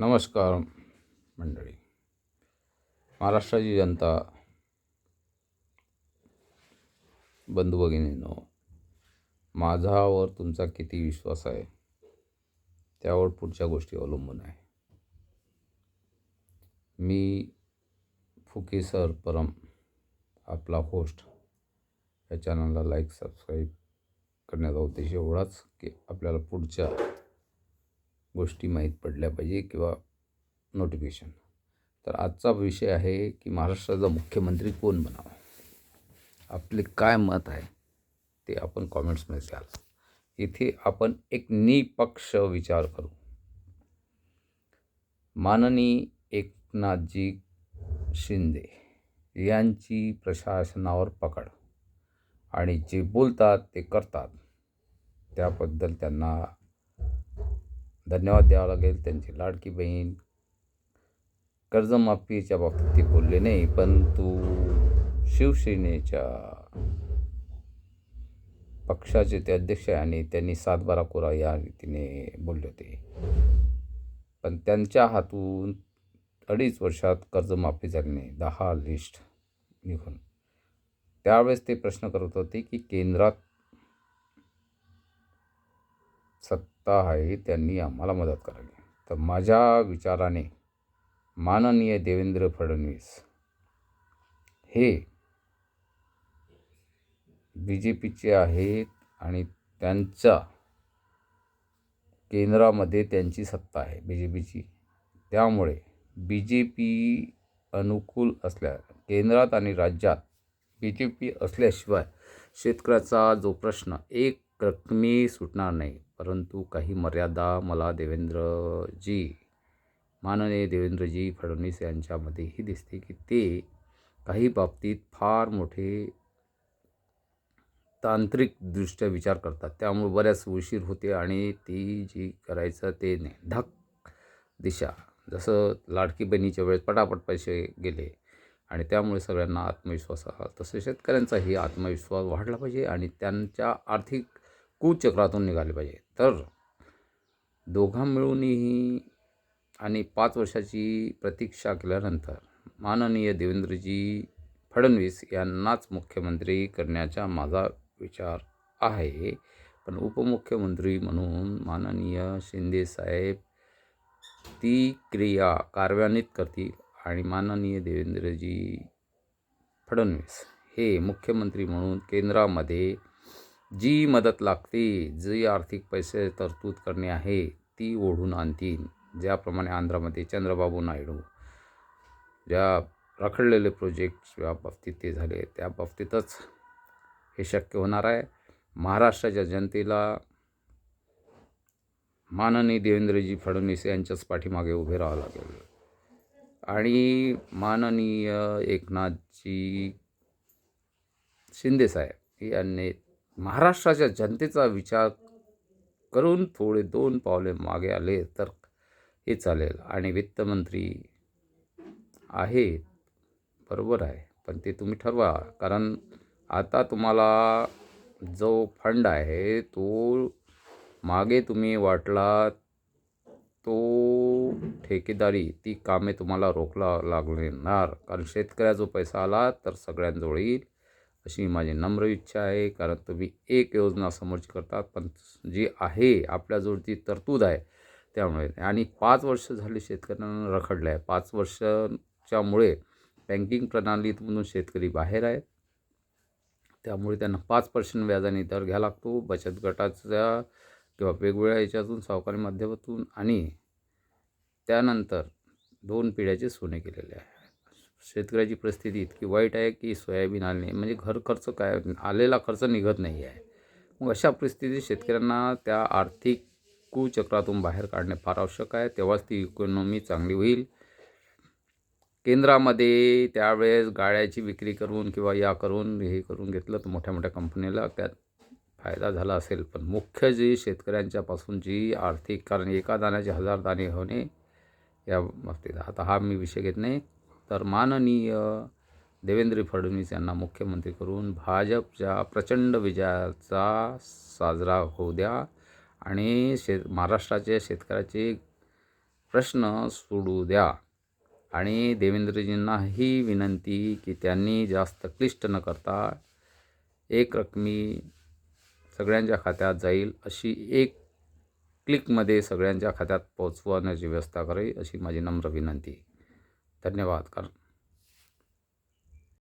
नमस्कार मंडळी. महाराष्ट्राची जनता बंधू भगिनींनो माझावर तुमचा किती विश्वास आहे त्यावर पुढच्या गोष्टी अवलंबून आहे. मी फुके सर परम आपला होस्ट या चॅनलला लाईक सबस्क्राईब करण्याचा उद्देश एवढाच की आपल्याला पुढच्या गोष्टी माहीत पडल्या पाहिजे किंवा नोटिफिकेशन तर आजचा विषय आहे की महाराष्ट्राचा मुख्यमंत्री कोण बनावा? आपले काय मत आहे ते आपण कॉमेंट्समध्ये द्याल. इथे आपण एक निपक्ष विचार करू. माननीय एकनाथजी शिंदे यांची प्रशासनावर पकड आणि जे बोलतात ते करतात. त्याबद्दल त्यांना धन्यवाद द्यावा लागेल. त्यांची लाडकी बहीण कर्जमाफीच्या बाबतीत ते बोलले नाही परंतु शिवसेनेच्या पक्षाचे ते अध्यक्ष आहे आणि त्यांनी सातबारा कोरा या रीतीने बोलले होते. पण त्यांच्या हातून अडीच वर्षात कर्जमाफी झाली नाही दहा लिस्ट निघून. त्यावेळेस ते प्रश्न करत होते की केंद्रात सत्ता आहे त्यांनी आम्हाला मदत करावी. तर माझ्या विचाराने माननीय देवेंद्र फडणवीस हे बी जे पीचे आहेत आणि त्यांच्या केंद्रामध्ये त्यांची सत्ता आहे बी जे पीची त्यामुळे बी जे पी अनुकूल असल्या केंद्रात आणि राज्यात बी जे पी असल्याशिवाय शेतकऱ्याचा जो प्रश्न एक रकमी सुटणार नाही. परंतु काही मर्यादा मला देवेंद्रजी माननीय देवेंद्रजी फडणवीस यांच्यामध्येही दिसते की ते काही बाबतीत फार मोठे तांत्रिकदृष्ट्या विचार करतात. त्यामुळे बऱ्याच उशीर होते आणि ती जी करायचं ते नाही दिशा. जसं लाडकी बहिणीच्या वेळेस पटापट पैसे गेले आणि त्यामुळे सगळ्यांना आत्मविश्वास आला तसं शेतकऱ्यांचाही आत्मविश्वास वाढला पाहिजे आणि त्यांच्या आर्थिक कुचक्रातून निघाले पाहिजे. तर दोघा मिळूनही आणि पाच वर्षाची प्रतीक्षा केल्यानंतर माननीय देवेंद्रजी फडणवीस यांनाच मुख्यमंत्री करण्याचा माझा विचार आहे. पण उपमुख्यमंत्री म्हणून माननीय शिंदेसाहेब ती क्रिया कार्यान्वित करतील आणि माननीय देवेंद्रजी फडणवीस हे मुख्यमंत्री म्हणून केंद्रामध्ये जी मदत लागते जी आर्थिक पैसे तरतूद करणे आहे ती ओढून आणतील. ज्याप्रमाणे आंध्रामध्ये चंद्रबाबू नायडू ज्या रखडलेले प्रोजेक्ट्स या बाबतीत ते झाले त्या बाबतीतच हे शक्य होणार आहे. महाराष्ट्राच्या जनतेला माननीय देवेंद्रजी फडणवीस यांच्याच पाठीमागे उभे राहावं लागेल. आणि माननीय एकनाथजी शिंदेसाहेब यांनी महाराष्ट्राच्या जनतेचा विचार करून थोडे दोन पावले मागे आले तर हे चालेल. आणि वित्तमंत्री आहेत बरोबर आहे. पण ते तुम्ही ठरवा. कारण आता तुम्हाला जो फंड आहे तो मागे तुम्ही वाटला तो ठेकेदारी ती कामे तुम्हाला रोखला लागणार. कारण शेतकऱ्याचा जो पैसा आला तर सगळ्यांजवळ येईल. अशी माझी नम्र इच्छा आहे. कारण तुम्ही एक योजना समोरची करतात पण जी आहे आपल्याजवळ जी तरतूद आहे त्यामुळे. आणि पाच वर्ष झाली शेतकऱ्यांना रखडलं आहे पाच वर्षाच्यामुळे बँकिंग प्रणालीतून शेतकरी बाहेर आहे त्यामुळे त्यांना पाच पर्सेंट व्याजाने दर घ्यावा लागतो. बचत गटाच्या किंवा वेगवेगळ्या याच्यातून सावकारी माध्यमातून आणि त्यानंतर दोन पिढ्याचे सोने केलेले आहे. शेतकऱ्याची परिस्थिती इतकी वाईट आहे की सोयाबीन आले नाही. म्हणजे घर खर्च काय आलेला खर्च निघत नाही आहे. मग अशा परिस्थितीत शेतकऱ्यांना त्या आर्थिक कुचक्रातून बाहेर काढणे फार आवश्यक आहे. तेव्हाच ती इकॉनॉमी चांगली होईल. केंद्रामध्ये त्यावेळेस गाड्याची विक्री करून किंवा या करून हे करून घेतलं तर मोठ्या मोठ्या कंपनीला त्यात फायदा झाला असेल. पण मुख्य जी शेतकऱ्यांच्यापासून जी आर्थिक कारण एका दाण्याचे हजार दाणे होणे या बाबतीत. आता हा मी विषय घेत नाही. तर माननीय देवेंद्र फडणवीस यांना मुख्यमंत्री करून भाजपच्या प्रचंड विजयाचा साजरा होऊ द्या आणि शे महाराष्ट्राच्या शेतकऱ्याचे प्रश्न सोडू द्या. आणि देवेंद्रजींना ही विनंती की त्यांनी जास्त क्लिष्ट न करता एक रकमी सगळ्यांच्या खात्यात जाईल अशी एक क्लिकमध्ये सगळ्यांच्या खात्यात पोहोचवण्याची व्यवस्था करावी अशी माझी नम्र विनंती. धन्यवाद कर